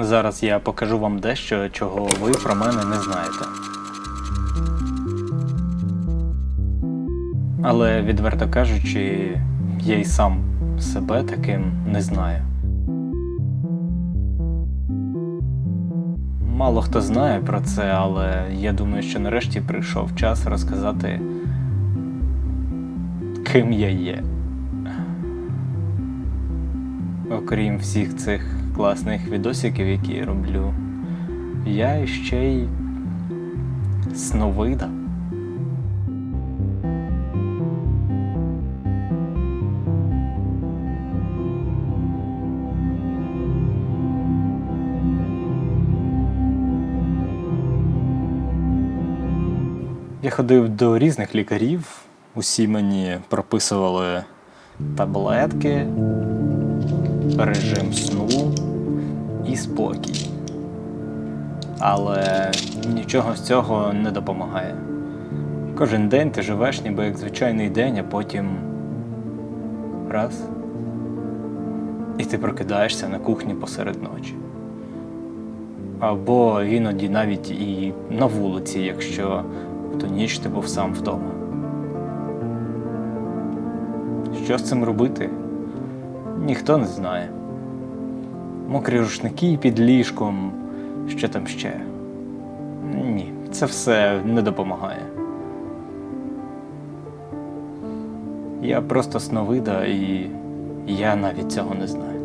Зараз я покажу вам дещо, чого ви про мене не знаєте. Але відверто кажучи, я й сам себе таким не знаю. Мало хто знає про це, але я думаю, що нарешті прийшов час розказати, ким я є. Окрім всіх цих класних відосиків, які я роблю, я ще й сновида. Я ходив до різних лікарів, усі мені прописували таблетки, режим сну і спокій. Але нічого з цього не допомагає. Кожен день ти живеш ніби як звичайний день, а потім раз. І ти прокидаєшся на кухні посеред ночі. Або іноді навіть і на вулиці, якщо ту ніч ти був сам вдома. Що з цим робити? Ніхто не знає. Мокрі рушники під ліжком, що там ще. Ні, це все не допомагає. Я просто сновида і я навіть цього не знаю.